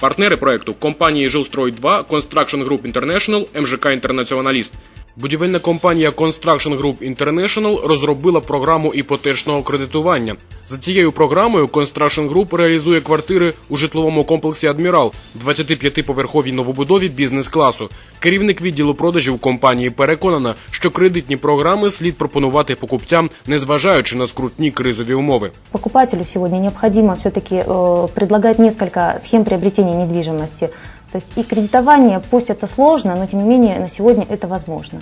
Партнери проекту компанії Жилстрой 2 Construction Group International, МЖК Інтернаціоналіст. Будівельна компанія Construction Group International розробила програму іпотечного кредитування. За цією програмою Construction Group реалізує квартири у житловому комплексі Адмірал 25-поверховій новобудові бізнес-класу. Керівник відділу продажів компанії переконана, що кредитні програми слід пропонувати покупцям, незважаючи на скрутні кризові умови. Покупателю сегодня необходимо все-таки э, предлагать несколько схем приобретения недвижимости. То есть и кредитование, пусть это сложно, но тем не менее на сегодня это возможно.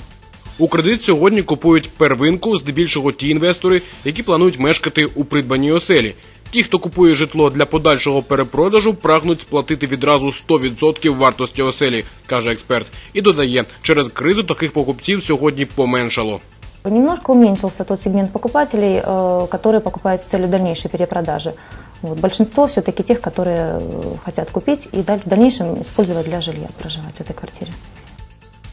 У кредит сьогодні купують первинку, здебільшого ті інвестори, які планують мешкати у придбаній оселі. Ті, хто купує житло для подальшого перепродажу, прагнуть сплатити відразу 100% вартості оселі, каже експерт. І додає, через кризу таких покупців сьогодні поменшало. Немножко уменьшился тот сегмент покупателей, э, которые покупают с целью дальнейшей перепродажи. Вот. Большинство все-таки тех, которые э, хотят купить и даль- в дальнейшем использовать для жилья, проживать в этой квартире.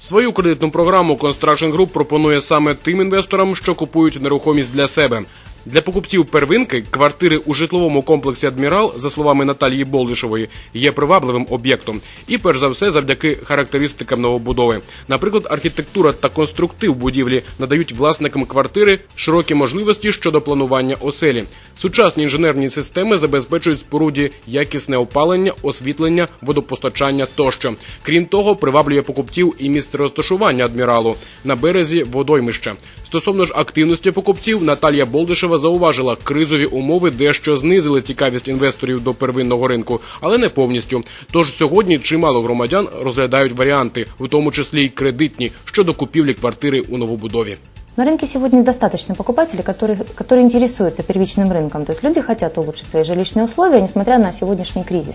Свою кредитну програму Construction Group пропонує саме тим інвесторам, що купують нерухомість для себе. Для покупців первинки квартири у житловому комплексі Адмірал, за словами Наталії Болдишевої, є привабливим об'єктом. І перш за все завдяки характеристикам новобудови. Наприклад, архітектура та конструктив будівлі надають власникам квартири широкі можливості щодо планування оселі. Сучасні інженерні системи забезпечують споруді якісне опалення, освітлення, водопостачання тощо. Крім того, приваблює покупців і місце розташування адміралу на березі водоймища. Стосовно ж активності покупців, Наталія Болдишева зауважила, кризові умови дещо знизили цікавість інвесторів до первинного ринку, але не повністю. Тож сьогодні чимало громадян розглядають варіанти, в тому числі й кредитні, щодо купівлі квартири у новобудові. На рынке сегодня достаточно покупателей, которые, которые интересуются первичным рынком. То есть люди хотят улучшить свои жилищные условия, несмотря на сегодняшний кризис.